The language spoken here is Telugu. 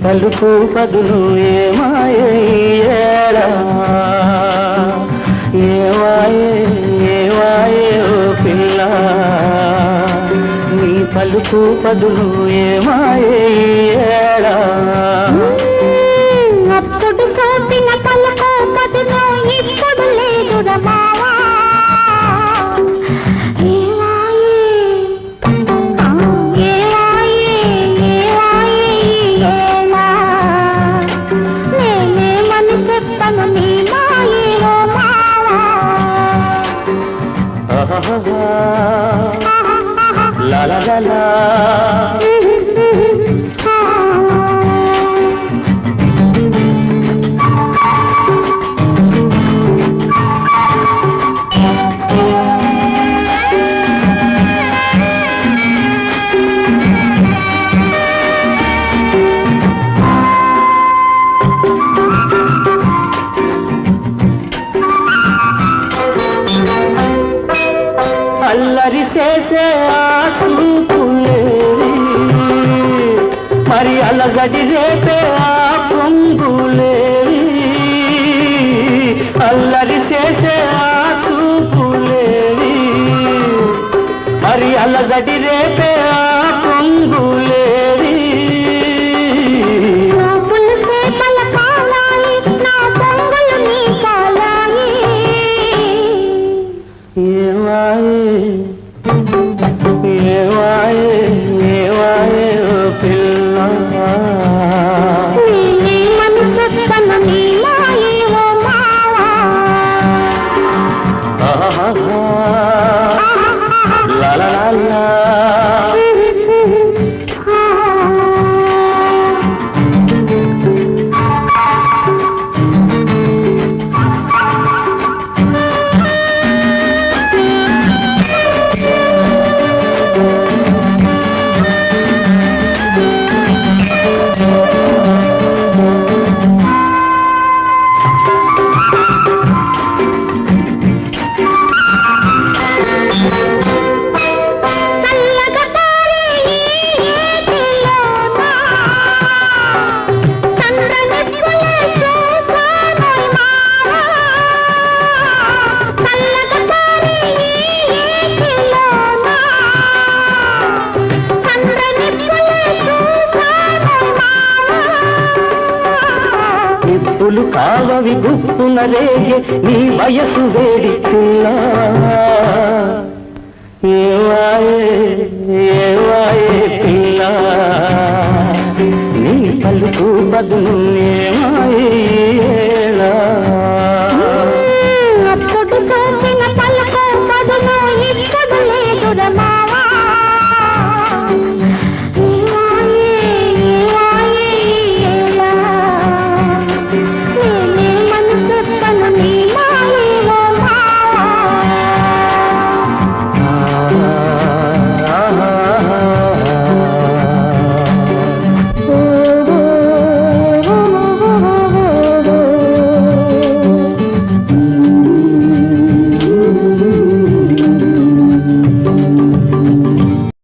పలుకు పదులు ఏమాయే ఏడా ఏవాయే ఏవాయే ఓ పిల్ల? నీ పలుకు పదులు ఏమాయే అప్పుడు సోపిన పలుకు ఆహాహా, లా లా లా. లా. అల్లరి చేసే ఆ చూపులేవి మరి అలగడి రేపే ఆ పొంగులేవి అల్లరి చేసే ఆ చూపులేవి మరి అలగడి రేపే ఆ పొంగులేవి చూపులు Allah. రంగులు కావవి గుప్పున రేగి నీ వయసు వేడిచున్నా పిల్లా. నీ పలుకు బదులు ఏమాయేలా అప్పుడు పలుకో బదులు ఇక్కడ లేదు